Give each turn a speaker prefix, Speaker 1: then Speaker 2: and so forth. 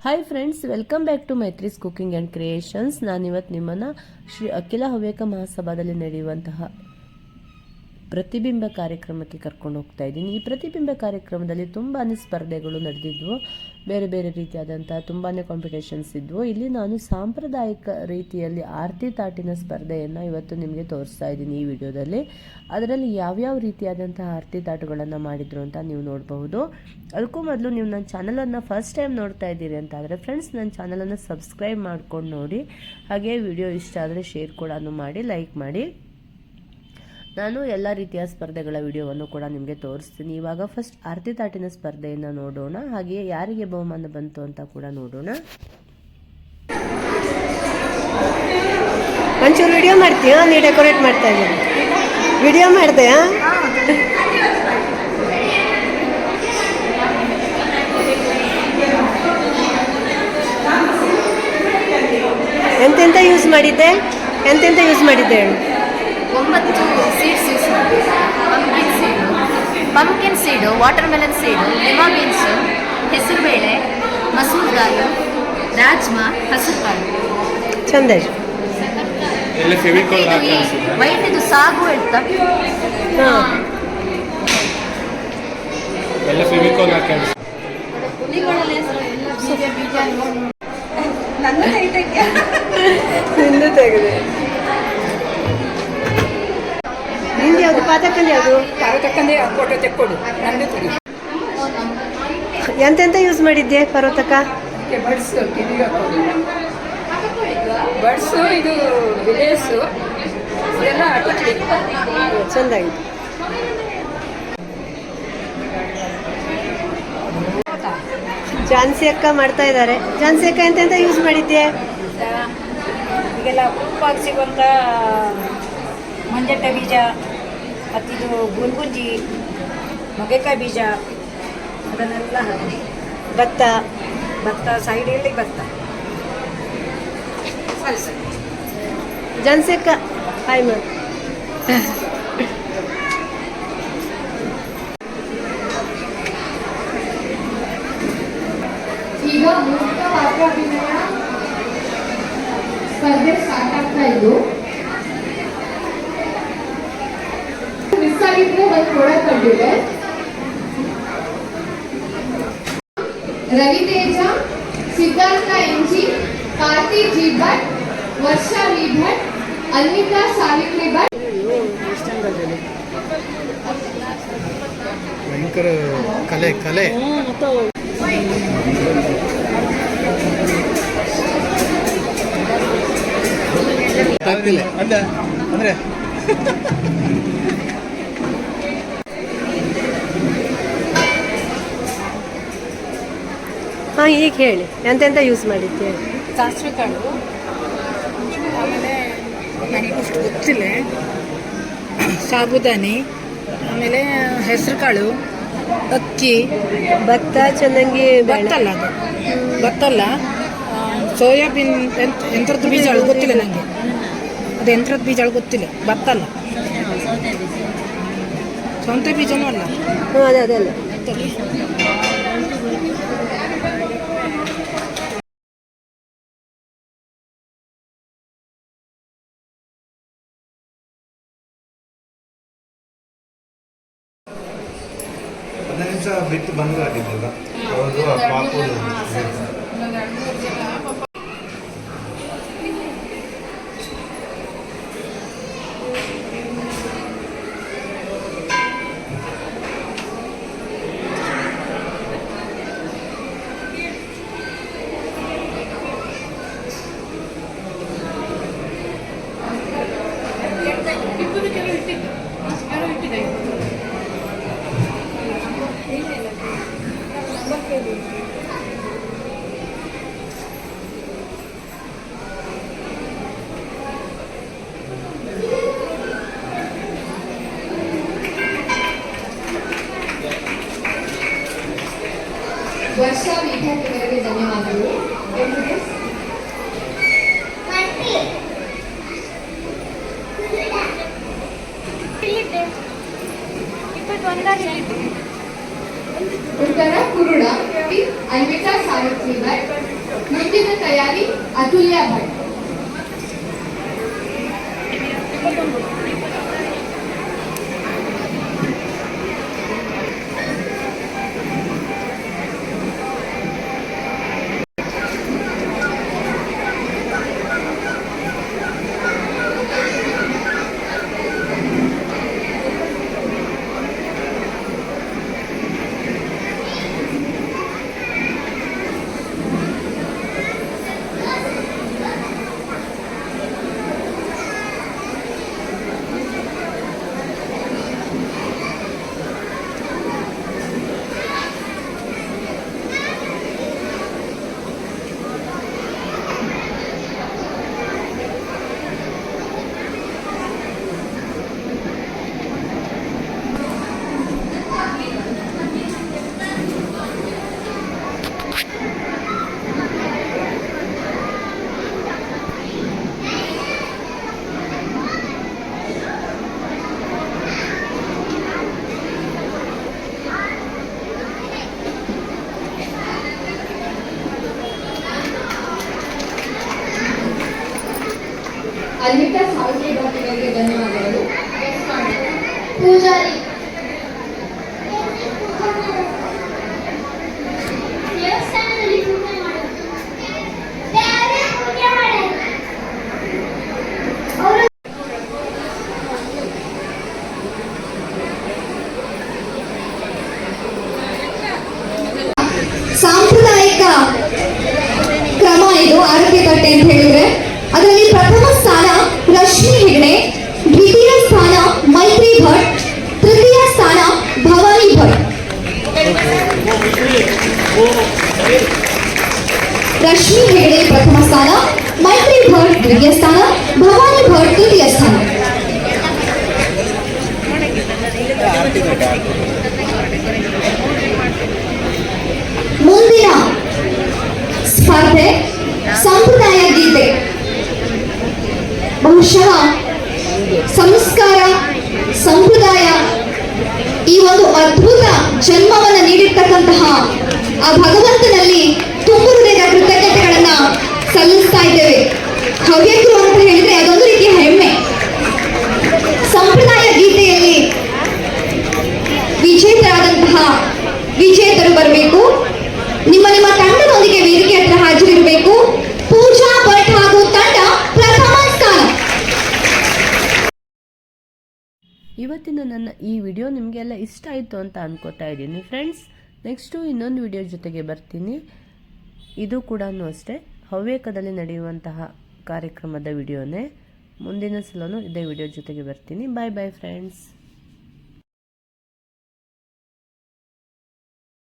Speaker 1: Hi friends welcome back to Maithri's cooking and creations ನಾನಿವತ್ತು ನಿಮ್ಮನ್ನು ಶ್ರೀ ಅಖಿಲ ಹವ್ಯಕ ಮಹಾಸಭಾದಲ್ಲಿ ನಡೆಯುವಂತಹ ಪ್ರತಿಬಿಂಬ ಕಾರ್ಯಕ್ರಮಕ್ಕೆ ಕರ್ಕೊಂಡು ಹೋಗ್ತಾ ಇದ್ದೀನಿ. ಈ ಪ್ರತಿಬಿಂಬ ಕಾರ್ಯಕ್ರಮದಲ್ಲಿ ತುಂಬಾ ಸ್ಪರ್ಧೆಗಳು ನಡೆದಿದ್ವು. ಬೇರೆ ಬೇರೆ ರೀತಿಯಾದಂತಹ ತುಂಬಾ ಕಾಂಪಿಟೇಷನ್ಸ್ ಇದ್ವು. ಇಲ್ಲಿ ನಾನು ಸಾಂಪ್ರದಾಯಿಕ ರೀತಿಯಲ್ಲಿ ಆರತಿ ತಾಟಿನ ಸ್ಪರ್ಧೆಯನ್ನು ಇವತ್ತು ನಿಮಗೆ ತೋರಿಸ್ತಾ ಇದ್ದೀನಿ ಈ ವಿಡಿಯೋದಲ್ಲಿ. ಅದರಲ್ಲಿ ಯಾವ್ಯಾವ ರೀತಿಯಾದಂತಹ ಆರತಿ ತಾಟುಗಳನ್ನು ಮಾಡಿದ್ರು ಅಂತ ನೀವು ನೋಡಬಹುದು. ಅದಕ್ಕೂ ಮೊದಲು ನೀವು ನನ್ನ ಚಾನಲನ್ನು ಫಸ್ಟ್ ಟೈಮ್ ನೋಡ್ತಾ ಇದ್ದೀರಿ ಅಂತ ಆದರೆ ಫ್ರೆಂಡ್ಸ್ ನನ್ನ ಚಾನಲನ್ನು ಸಬ್ಸ್ಕ್ರೈಬ್ ಮಾಡ್ಕೊಂಡು ನೋಡಿ. ಹಾಗೆ ವಿಡಿಯೋ ಇಷ್ಟ ಆದರೆ ಶೇರ್ ಕೂಡ ಮಾಡಿ ಲೈಕ್ ಮಾಡಿ. ನಾನು ಎಲ್ಲ ರೀತಿಯ ಸ್ಪರ್ಧೆಗಳ ವಿಡಿಯೋವನ್ನು ಕೂಡ ನಿಮಗೆ ತೋರಿಸ್ತೀನಿ. ಇವಾಗ ಫಸ್ಟ್ ಆರತಿ ತಾಟಿನ ಸ್ಪರ್ಧೆಯನ್ನು ನೋಡೋಣ. ಹಾಗೆಯೇ ಯಾರಿಗೆ ಬಹುಮಾನ ಬಂತು ಅಂತ ಕೂಡ ನೋಡೋಣ.
Speaker 2: ಒಂಚೂರು ವಿಡಿಯೋ ಮಾಡ್ತೀಯಾ? ನೀ ಡೆಕೋರೇಟ್ ಮಾಡ್ತಾ ಇದ್ದೀನಿ ವಿಡಿಯೋ ಮಾಡ್ದೆಯಾ ಎಂತೆಂತ ಯೂಸ್ ಮಾಡಿದ್ದೆ? ಎಂತೆಂತ ಯೂಸ್ ಮಾಡಿದ್ದೆ
Speaker 3: ಒಂಬತ್ತು. Pumpkin seed pumpkin seed watermelon seed lima beans ಹೆಸರುಬೇಳೆ ಮಸೂರ್ ದಾಲು ರಾಜ್ಮಾ ಹಸಿರು ಕಾಳು
Speaker 2: ಚಂದ.
Speaker 3: ವೈಟ್ ಇದು ಸಾಗು ಹೇಳ್ತಾ
Speaker 2: ನನ್ನ
Speaker 4: ಎಲ್ಲ ಫೆವಿಕಾಲ್ ಹಾಕಿ.
Speaker 2: ನಿಂದು ತೆಗೆದೆ
Speaker 5: ಅದು? ಫೋಟೋ ತೆಕ್ಕೊಡು. ತೆಗಿ.
Speaker 2: ಎಂತೆಂತ ಯೂಸ್ ಮಾಡಿದ್ದೆ
Speaker 5: ಪರ್ವತಕ ಬಡ್ಸು ಕಿವಿಗೆ ಹಾಕೋದು. ಬಡ್ಸು ಇದು ವಿಲೇಸು. ಇದೆಲ್ಲ ಅಟಕ್ಲಿ
Speaker 2: ಚೆಂದಾಗಿದೆ ಜಾನ್ಸಿ ಅಕ್ಕ ಮಾಡ್ತಾ ಇದ್ದಾರೆ. ಜಾನ್ಸಿ ಅಕ್ಕ ಎಂತೆಂತ ಯೂಸ್ ಮಾಡಿದ್ದೆ
Speaker 5: ಈಗೆಲ್ಲ ಉಪ್ಪಾಗಿ ಸಿಗುವಂಥ ಮಂಜಟ್ಟ ಬೀಜ. ಮತ್ತಿದು ಗುಲ್ಗುಂಜಿ ನುಗ್ಗೆಕಾಯಿ ಬೀಜ ಅದನ್ನೆಲ್ಲ ಹಾಕಿ.
Speaker 2: ಭತ್ತ
Speaker 5: ಭತ್ತ ಸೈಡಲ್ಲಿ ಭತ್ತ. ಸರಿ ಸರಿ.
Speaker 2: ಜಾನ್ಸಿ ಅಕ್ಕ ಹಾಯ್ ಮ್ಯಾಮ್.
Speaker 6: ಈಗ ಮುಕ್ತ ಪಾತ್ರಾಭಿನಯ ಸ್ಪರ್ಧೆ ಸ್ಟಾರ್ಟ್ ಆಗ್ತಾ ಇದ್ದು. ಬಂದಿದೆ Raviteja Siddhartha M G Karthi G Bhat Varsha V Bhat Anvitha Savitri Bhat
Speaker 4: ಭಯಂಕರ ಕಲೆ ಕಲೆ. ಅಂದ್ರೆ?
Speaker 2: ಹಾಂ ಈಗ ಹೇಳಿ. ಎಂತೆಂತ ಯೂಸ್ ಮಾಡಿದ್ದೆ?
Speaker 5: ಸಾಸಿವೆ ಕಾಳು ಆಮೇಲೆ ನನಗಷ್ಟು ಗೊತ್ತಿಲ್ಲ. ಸಾಬುದಾನಿ ಆಮೇಲೆ ಹೆಸರುಕಾಳು ಅಕ್ಕಿ.
Speaker 2: ಭತ್ತ ಚೆನ್ನಾಗಿ
Speaker 5: ಬತ್ತಲ್ಲ ಅಲ್ಲ ಅದು. ಭತ್ತಲ್ಲ ಸೋಯಾಬೀನ್ ಎಂತ ಎಂಥದ್ದು ಬೀಜ ಗೊತ್ತಿಲ್ಲ ನನಗೆ ಅದು ಎಂಥದ್ದು ಬೀಜ ಗೊತ್ತಿಲ್ಲ. ಬತ್ತಲ್ಲ ಅಲ್ಲ. ಸ್ವಂತ ಬೀಜನೂ ಅಲ್ಲ.
Speaker 2: ಹ್ಞೂ ಅದೇ ಅದಲ್ಲ
Speaker 7: ವರ್ಷ ಬಿಟ್ಟು
Speaker 6: ಬಂದಾಗಿದ್ದಲ್ಲ ಅವರು ಪಾಪೂರು ಇಟ್ಟಿದ್ದು ಇಟ್ಟಿದೆ ವರ್ಷ ವಿದ್ಯಾರ್ಥಿಗಳಿಗೆ ಧನ್ಯವಾದಗಳು ಉತ್ತರ ಕುರುಡ ಅನ್ವಿತಾ ಸಾವಿತ್ರಿ ಭಟ್ ಮುಂದಿನ ತಯಾರಿ ಅತುಲ್ಯ ಭಟ್ ರಶ್ಮಿ ಹೆಗಡೆ ಪ್ರಥಮ ಸ್ಥಾನ, ಮೈತ್ರಿ ಭಟ್ ದ್ವಿತೀಯ ಸ್ಥಾನ, ಭವಾನಿ ಭಟ್ ತೃತೀಯ ಸ್ಥಾನ. ಮುಂದಿನ ಸ್ಪರ್ಧೆ ಸಂಪ್ರದಾಯ ಗೀತೆ. ಬಹುಶಃ ಸಂಸ್ಕಾರ, ಸಂಪ್ರದಾಯ ಈ ಒಂದು ಅದ್ಭುತ ಜನ್ಮವನ್ನು ನೀಡಿರ್ತಕ್ಕಂತಹ ಆ ಭಗವಂತನಲ್ಲಿ ಹವ್ಯಕರು ಅಂತ ಹೇಳಿದ್ರೆ ಅದೊಂದು ರೀತಿಯ ಹೆಮ್ಮೆ. ಸಂಪ್ರದಾಯ ಗೀತೆಯಲ್ಲಿ ವಿಜೇತರಾದಂತಹ ವಿಜೇತರು ಬರಬೇಕು. ನಿಮ್ಮ ನಿಮ್ಮ ತಂಡದೊಂದಿಗೆ ವೇದಿಕೆ ಹತ್ರ ಹಾಜರಿರಬೇಕು. ಪೂಜಾ ಭಟ್ ಹಾಗೂ ತಂಡ ಪ್ರಥಮ ಸ್ಥಾನ.
Speaker 1: ಇವತ್ತಿನ ನನ್ನ ಈ ವಿಡಿಯೋ ನಿಮಗೆಲ್ಲ ಇಷ್ಟ ಆಯಿತು ಅಂತ ಅನ್ಕೋತಾ ಇದ್ದೀನಿ. ಫ್ರೆಂಡ್ಸ್ ನೆಕ್ಸ್ಟು ಇನ್ನೊಂದು ವಿಡಿಯೋ ಜೊತೆಗೆ ಬರ್ತೀನಿ. ಇದು ಕೂಡ ಅಷ್ಟೇ. ಹವ್ಯಕದಲ್ಲಿ ನಡೆಯುವಂತಹ ಕಾರ್ಯಕ್ರಮದ ವಿಡಿಯೋನೇ ಮುಂದಿನ ಸಲನೂ ಇದೇ ವಿಡಿಯೋ ಜೊತೆಗೆ ಬರ್ತೀನಿ. ಬಾಯ್ ಬಾಯ್ ಫ್ರೆಂಡ್ಸ್